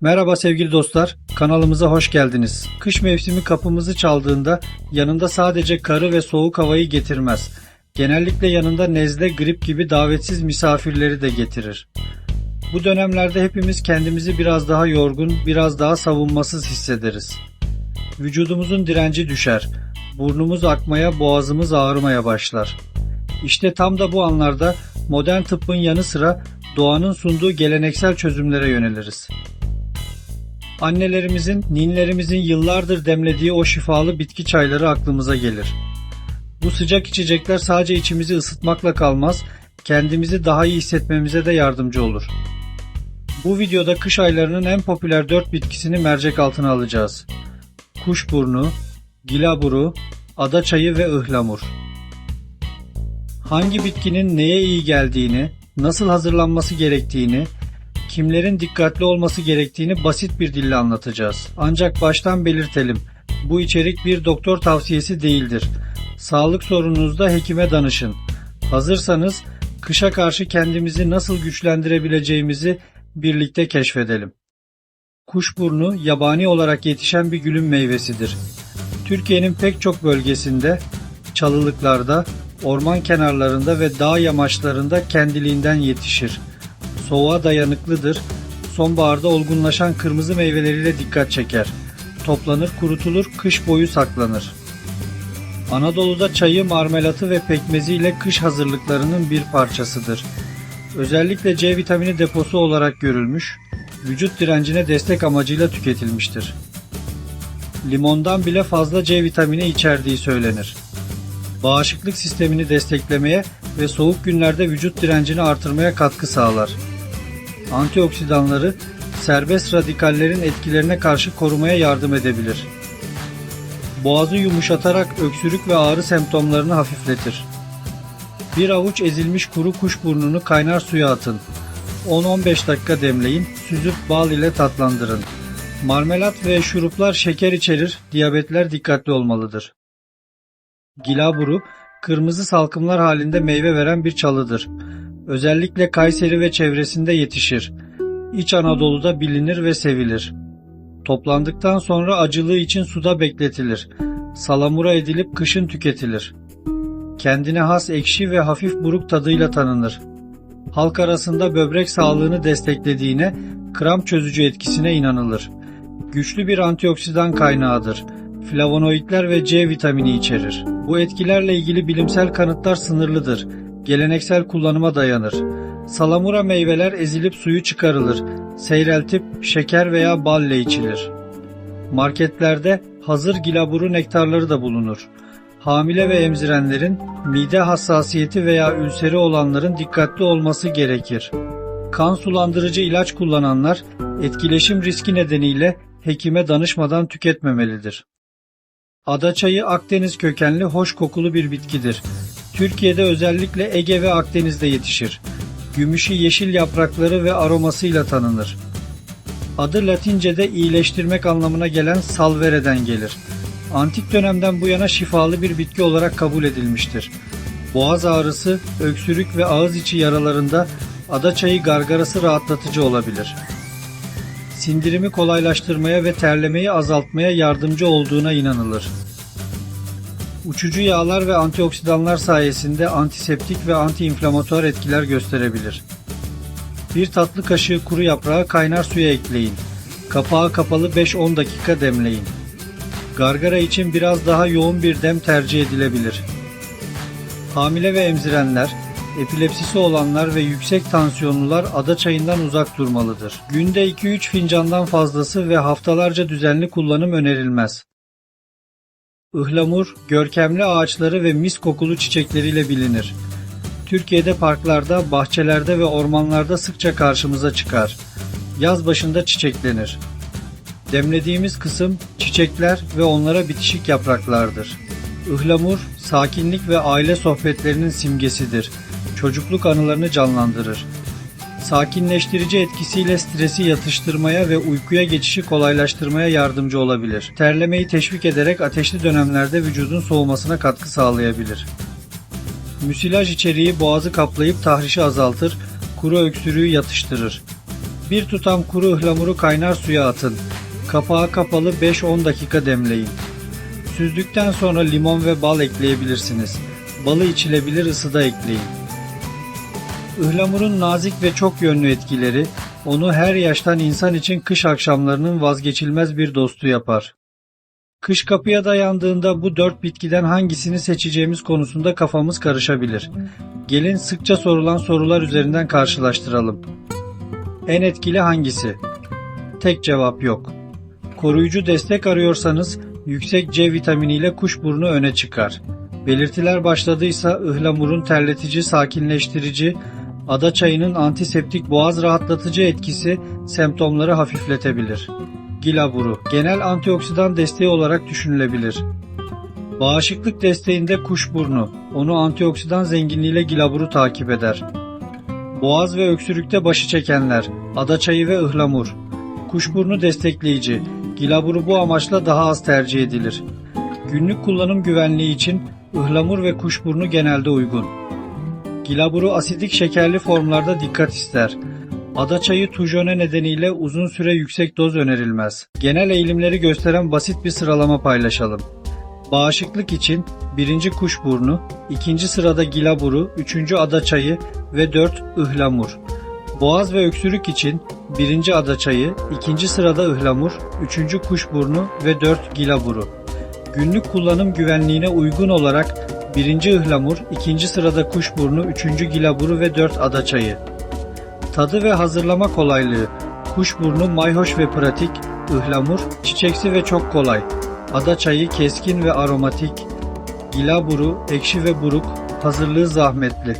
Merhaba sevgili dostlar, kanalımıza hoş geldiniz. Kış mevsimi kapımızı çaldığında yanında sadece karı ve soğuk havayı getirmez. Genellikle yanında nezle, grip gibi davetsiz misafirleri de getirir. Bu dönemlerde hepimiz kendimizi biraz daha yorgun, biraz daha savunmasız hissederiz. Vücudumuzun direnci düşer. Burnumuz akmaya, boğazımız ağrımaya başlar. İşte tam da bu anlarda modern tıbbın yanı sıra doğanın sunduğu geleneksel çözümlere yöneliriz. Annelerimizin, ninlerimizin yıllardır demlediği o şifalı bitki çayları aklımıza gelir. Bu sıcak içecekler sadece içimizi ısıtmakla kalmaz, kendimizi daha iyi hissetmemize de yardımcı olur. Bu videoda kış aylarının en popüler 4 bitkisini mercek altına alacağız. Kuşburnu, gilaburu, adaçayı ve ıhlamur. Hangi bitkinin neye iyi geldiğini, nasıl hazırlanması gerektiğini, kimlerin dikkatli olması gerektiğini basit bir dille anlatacağız. Ancak baştan belirtelim. Bu içerik bir doktor tavsiyesi değildir. Sağlık sorununuzda hekime danışın. Hazırsanız kışa karşı kendimizi nasıl güçlendirebileceğimizi birlikte keşfedelim. Kuşburnu yabani olarak yetişen bir gülün meyvesidir. Türkiye'nin pek çok bölgesinde, çalılıklarda, orman kenarlarında ve dağ yamaçlarında kendiliğinden yetişir. Soğuğa dayanıklıdır. Sonbaharda olgunlaşan kırmızı meyveleriyle dikkat çeker. Toplanır, kurutulur, kış boyu saklanır. Anadolu'da çayı, marmelatı ve pekmeziyle kış hazırlıklarının bir parçasıdır. Özellikle C vitamini deposu olarak görülmüş, vücut direncine destek amacıyla tüketilmiştir. Limondan bile fazla C vitamini içerdiği söylenir. Bağışıklık sistemini desteklemeye ve soğuk günlerde vücut direncini artırmaya katkı sağlar. Antioksidanları serbest radikallerin etkilerine karşı korumaya yardım edebilir. Boğazı yumuşatarak öksürük ve ağrı semptomlarını hafifletir. Bir avuç ezilmiş kuru kuşburnunu kaynar suya atın. 10-15 dakika demleyin, süzüp bal ile tatlandırın. Marmelat ve şuruplar şeker içerir, diyabetler dikkatli olmalıdır. Gilaburu, kırmızı salkımlar halinde meyve veren bir çalıdır. Özellikle Kayseri ve çevresinde yetişir. İç Anadolu'da bilinir ve sevilir. Toplandıktan sonra acılığı için suda bekletilir. Salamura edilip kışın tüketilir. Kendine has ekşi ve hafif buruk tadıyla tanınır. Halk arasında böbrek sağlığını desteklediğine, kramp çözücü etkisine inanılır. Güçlü bir antioksidan kaynağıdır. Flavonoidler ve C vitamini içerir. Bu etkilerle ilgili bilimsel kanıtlar sınırlıdır. Geleneksel kullanıma dayanır. Salamura meyveler ezilip suyu çıkarılır. Seyreltip şeker veya bal ile içilir. Marketlerde hazır gilaburu nektarları da bulunur. Hamile ve emzirenlerin, mide hassasiyeti veya ülseri olanların dikkatli olması gerekir. Kan sulandırıcı ilaç kullananlar etkileşim riski nedeniyle hekime danışmadan tüketmemelidir. Adaçayı Akdeniz kökenli hoş kokulu bir bitkidir. Türkiye'de özellikle Ege ve Akdeniz'de yetişir. Gümüşü yeşil yaprakları ve aromasıyla tanınır. Adı Latince'de iyileştirmek anlamına gelen salvereden gelir. Antik dönemden bu yana şifalı bir bitki olarak kabul edilmiştir. Boğaz ağrısı, öksürük ve ağız içi yaralarında adaçayı gargarası rahatlatıcı olabilir. Sindirimi kolaylaştırmaya ve terlemeyi azaltmaya yardımcı olduğuna inanılır. Uçucu yağlar ve antioksidanlar sayesinde antiseptik ve antiinflamatuar etkiler gösterebilir. Bir tatlı kaşığı kuru yaprağı kaynar suya ekleyin. Kapağı kapalı 5-10 dakika demleyin. Gargara için biraz daha yoğun bir dem tercih edilebilir. Hamile ve emzirenler, epilepsisi olanlar ve yüksek tansiyonlular ada çayından uzak durmalıdır. Günde 2-3 fincandan fazlası ve haftalarca düzenli kullanım önerilmez. Ihlamur, görkemli ağaçları ve mis kokulu çiçekleriyle bilinir. Türkiye'de parklarda, bahçelerde ve ormanlarda sıkça karşımıza çıkar. Yaz başında çiçeklenir. Demlediğimiz kısım çiçekler ve onlara bitişik yapraklardır. Ihlamur, sakinlik ve aile sohbetlerinin simgesidir. Çocukluk anılarını canlandırır. Sakinleştirici etkisiyle stresi yatıştırmaya ve uykuya geçişi kolaylaştırmaya yardımcı olabilir. Terlemeyi teşvik ederek ateşli dönemlerde vücudun soğumasına katkı sağlayabilir. Müsilaj içeriği boğazı kaplayıp tahrişi azaltır, kuru öksürüğü yatıştırır. Bir tutam kuru ıhlamuru kaynar suya atın. Kapağı kapalı 5-10 dakika demleyin. Süzdükten sonra limon ve bal ekleyebilirsiniz. Balı içilebilir ısıda ekleyin. Ihlamurun nazik ve çok yönlü etkileri onu her yaştan insan için kış akşamlarının vazgeçilmez bir dostu yapar. Kış kapıya dayandığında bu dört bitkiden hangisini seçeceğimiz konusunda kafamız karışabilir. Gelin sıkça sorulan sorular üzerinden karşılaştıralım. En etkili hangisi? Tek cevap yok. Koruyucu destek arıyorsanız yüksek C vitaminiyle kuşburnu öne çıkar. Belirtiler başladıysa ıhlamurun terletici, sakinleştirici, ada çayının antiseptik boğaz rahatlatıcı etkisi semptomları hafifletebilir. Gilaburu genel antioksidan desteği olarak düşünülebilir. Bağışıklık desteğinde kuşburnu, onu antioksidan zenginliğiyle gilaburu takip eder. Boğaz ve öksürükte başı çekenler, adaçayı ve ıhlamur. Kuşburnu destekleyici, gilaburu bu amaçla daha az tercih edilir. Günlük kullanım güvenliği için ıhlamur ve kuşburnu genelde uygun. Gilaburu asidik şekerli formlarda dikkat ister. Adaçayı tujone nedeniyle uzun süre yüksek doz önerilmez. Genel eğilimleri gösteren basit bir sıralama paylaşalım. Bağışıklık için birinci kuşburnu, ikinci sırada gilaburu, üçüncü adaçayı ve dört ıhlamur. Boğaz ve öksürük için birinci adaçayı, ikinci sırada ıhlamur, üçüncü kuşburnu ve dört gilaburu. Günlük kullanım güvenliğine uygun olarak birinci ıhlamur, ikinci sırada kuşburnu, üçüncü gilaburu ve dört adaçayı. Tadı ve hazırlama kolaylığı. Kuşburnu mayhoş ve pratik, ıhlamur çiçeksi ve çok kolay. Ada çayı keskin ve aromatik. Gilaburu ekşi ve buruk, hazırlığı zahmetli.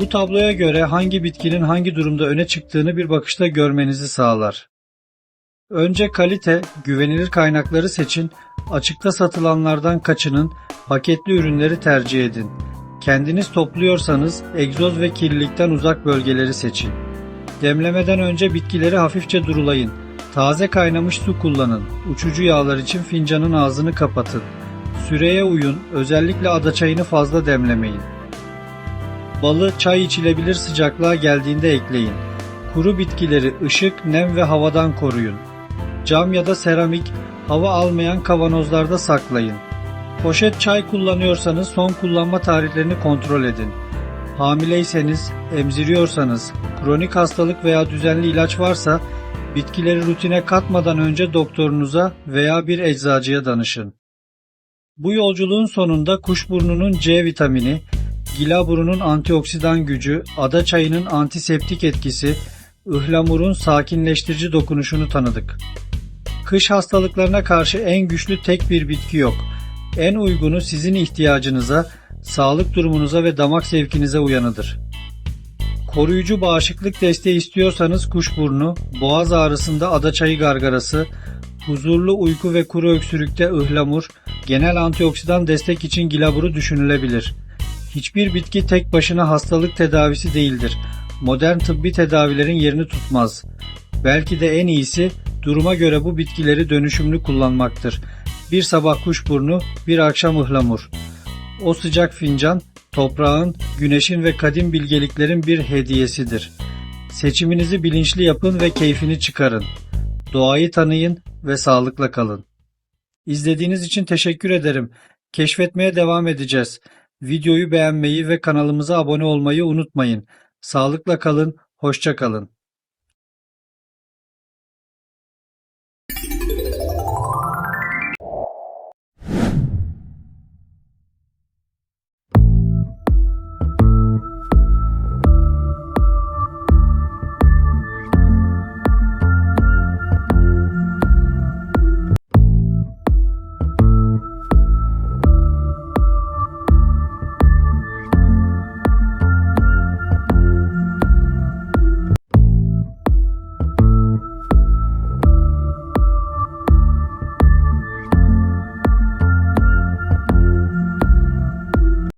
Bu tabloya göre hangi bitkinin hangi durumda öne çıktığını bir bakışta görmenizi sağlar. Önce kalite, güvenilir kaynakları seçin, açıkta satılanlardan kaçının, paketli ürünleri tercih edin. Kendiniz topluyorsanız egzoz ve kirlilikten uzak bölgeleri seçin. Demlemeden önce bitkileri hafifçe durulayın. Taze kaynamış su kullanın. Uçucu yağlar için fincanın ağzını kapatın. Süreye uyun, özellikle ada çayını fazla demlemeyin. Balı çay içilebilir sıcaklığa geldiğinde ekleyin. Kuru bitkileri ışık, nem ve havadan koruyun. Cam ya da seramik, hava almayan kavanozlarda saklayın. Poşet çay kullanıyorsanız son kullanma tarihlerini kontrol edin. Hamileyseniz, emziriyorsanız, kronik hastalık veya düzenli ilaç varsa bitkileri rutine katmadan önce doktorunuza veya bir eczacıya danışın. Bu yolculuğun sonunda kuşburnunun C vitamini, gilaburunun antioksidan gücü, ada çayının antiseptik etkisi, ıhlamurun sakinleştirici dokunuşunu tanıdık. Kış hastalıklarına karşı en güçlü tek bir bitki yok. En uygunu sizin ihtiyacınıza, sağlık durumunuza ve damak zevkinize uyanıdır. Koruyucu bağışıklık desteği istiyorsanız kuşburnu, boğaz ağrısında adaçayı gargarası, huzurlu uyku ve kuru öksürükte ıhlamur, genel antioksidan destek için gilaburu düşünülebilir. Hiçbir bitki tek başına hastalık tedavisi değildir. Modern tıbbi tedavilerin yerini tutmaz. Belki de en iyisi duruma göre bu bitkileri dönüşümlü kullanmaktır. Bir sabah kuşburnu, bir akşam ıhlamur. O sıcak fincan, toprağın, güneşin ve kadim bilgeliklerin bir hediyesidir. Seçiminizi bilinçli yapın ve keyfini çıkarın. Doğayı tanıyın ve sağlıkla kalın. İzlediğiniz için teşekkür ederim. Keşfetmeye devam edeceğiz. Videoyu beğenmeyi ve kanalımıza abone olmayı unutmayın. Sağlıkla kalın, hoşça kalın.